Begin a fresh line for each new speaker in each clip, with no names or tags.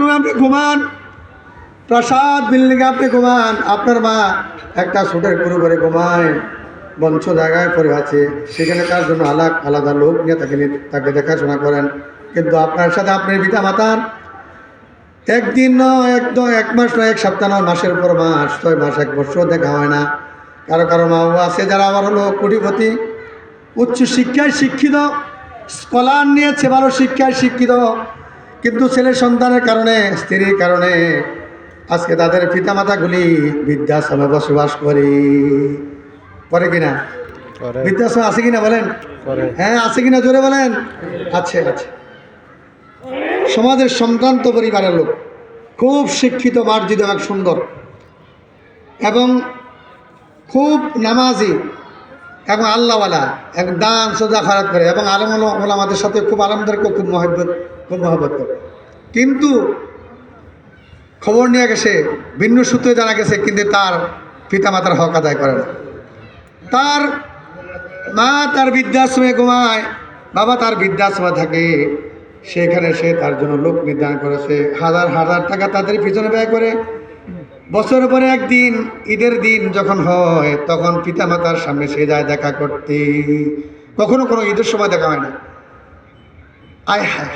রুমে আপনি ঘুমান, প্রাসাদ বিল্ডিংয়ে আপনি ঘুমান, আপনার মা একটা সুটের পুরো করে ঘুমায়, মঞ্চ জায়গায় পড়ে আছে, সেখানে তার জন্য আলাদা আলাদা লোক নিয়ে তাকে তাকে দেখাশোনা করেন। কিন্তু আপনার সাথে আপনার পিতা মাতার একদিন নয় একদম এক মাস নয়, এক সপ্তাহ নয়, মাসের পর মাস, ছয় মাস, এক বছর দেখা হয় না। কারও কারও মা বাবা আছে যারা আবার হলো কোটিপতি, উচ্চ শিক্ষায় শিক্ষিত, স্কলার নিয়েছে ভালো শিক্ষায় শিক্ষিত কিন্তু ছেলে সন্তানের কারণে স্ত্রীর কারণে আজকে তাদের পিতামাতাগুলি বৃদ্ধাশ্রমে বসবাস করি। করে কিনা? বৃদ্ধাশ্রম আছে কিনা বলেন? হ্যাঁ আছে কিনা জোরে বলেন? আছে আছে। সমাজের সম্ভ্রান্ত পরিবারের লোক খুব শিক্ষিত মার্জিত এবং সুন্দর এবং খুব নামাজি এবং আল্লাহওয়ালা এবং দান সোজা খারাপ করে এবং আলম আমাদের সাথে খুব আলমদেরকে খুব মহব্বত খুব মহব্বত করে। কিন্তু খবর নিয়ে গেছে, ভিন্ন সূত্রে জানা গেছে কিন্তু তার পিতামাতার হক আদায় করে না। তার মা তার বৃদ্ধাশ্রমে ঘুমায়, বাবা তার বৃদ্ধাশ্রমে থাকে, সেখানে সে তার জন্য লোক নির্ধারণ করেছে, হাজার হাজার টাকা তাদের পিছনে ব্যয় করে। বছর পরে একদিন, ঈদের দিন যখন হয়, তখন পিতামাতার সামনে সে যায় দেখা করতে। কখনো কোনো ঈদের সময় দেখা হয় না। আয় হায়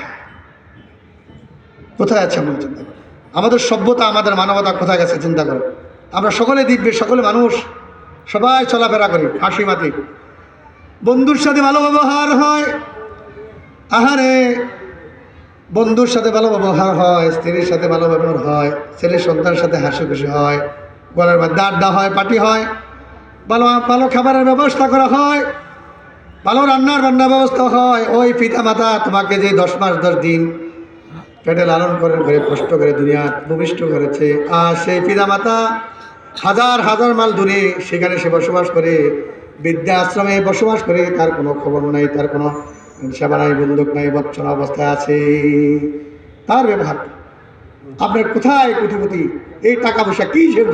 কোথায় আছে আমরা চিন্তা করো? আমাদের সভ্যতা, আমাদের মানবতা কোথায় গেছে চিন্তা করো? আমরা সকলে দিব্যে, সকলে মানুষ। সবাই চলাফেরা করি, হাসি মাতি। বন্ধুর সাথে ভালো ব্যবহার হয়। আহারে বন্ধুর সাথে ভালো ব্যবহার হয়, স্ত্রীর সাথে ভালো ব্যবহার হয়, ছেলের সন্তানের সাথে হাসি খুশি হয়, গলার মধ্যে আড্ডা হয়, পার্টি হয়, ভালো ভালো খাবারের ব্যবস্থা করা হয়, ভালো রান্নার রান্নার ব্যবস্থা হয়। ওই পিতা মাতা তোমাকে যে দশ মাস, দশ দিন পেটে লালন করে ঘরে কষ্ট করে দুনিয়া ভূমিষ্ঠ করেছে, আর সেই পিতা মাতা হাজার হাজার মাইল দূরে সেখানে সে বসবাস করে বিদ্যা আশ্রমে বসবাস করে, তার কোনো খবর নাই, তার কোনো সেবা নাই, বন্দুক নাই, বচ্চনা অবস্থায় আছে। তার ব্যবহার। আপনার কোথায় কোটিপতি? এই টাকা পয়সা কী সে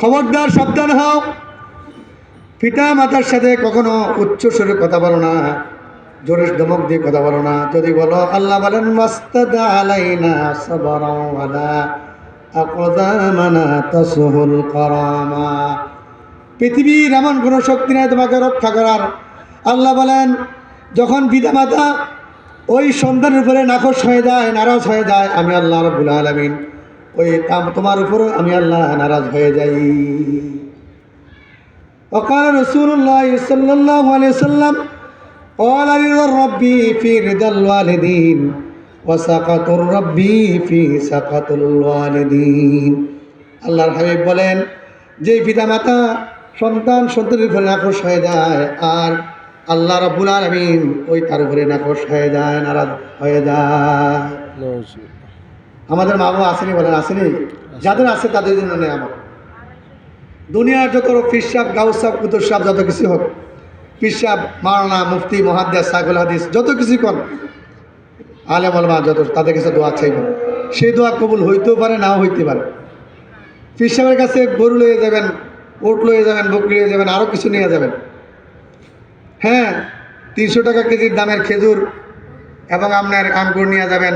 খবরদার, সাবধান হও। পিতা মাতার সাথে কখনো উচ্চ সুরে কথা বলো না, জোরে ধমক দিয়ে কথা বলো না। যদি বলো, আল্লাহ বলেন আলাইনা সাবরা পৃথিবীর এমন কোনো শক্তি নাই তোমাকে রক্ষা করার। আল্লাহ বলেন যখন পিতা মাতা ওই সন্তানের উপরে নাকশ হয়ে যায় নারাজ হয়ে যায় আমি আল্লাহ রব্বুল আলমিন ওই তাম- তোমার উপরও আমি আল্লাহ নারাজ হয়ে যাই وقال رسول الله صلى الله عليه وسلم قال رضا ربي في رضا الوالدين وسقط ربي في سقط الوالدين আল্লাহর হাবিব বলেন যে পিতা মাতা সন্তান সন্তানের উপরে নাকশ হয়ে যায় আর আল্লাহ রাব্বুল আলামিন ওই তার উপরে নাকশ হয়ে যায়, নারাজ হয়ে যায়। আমাদের মা বাবা আসেনি বলেন, আসেনি? যাদের আছে তাদের জন্য নেই আমার দুনিয়ার যত ফিরসাব গাউসাব কুতুর সাহ যত কিছু হোক ফিরসাব মারানা মুফতি, মহাদ্দাস সাইকুল হাদিস, যত কিছু কর আলেম আলমা যত, তাদের কাছে দোয়া চাইব। সেই দোয়া কবুল হইতেও পারে, নাও হইতে পারে। ফিরসাবের কাছে গরু লয়ে যাবেন, ওট লয়ে যাবেন, বকরি লয়ে যাবেন আরও কিছু নিয়ে যাবেন। হ্যাঁ তিনশো টাকা কেজির দামের খেজুর এবং আপনার আঙ্গুর নিয়ে যাবেন।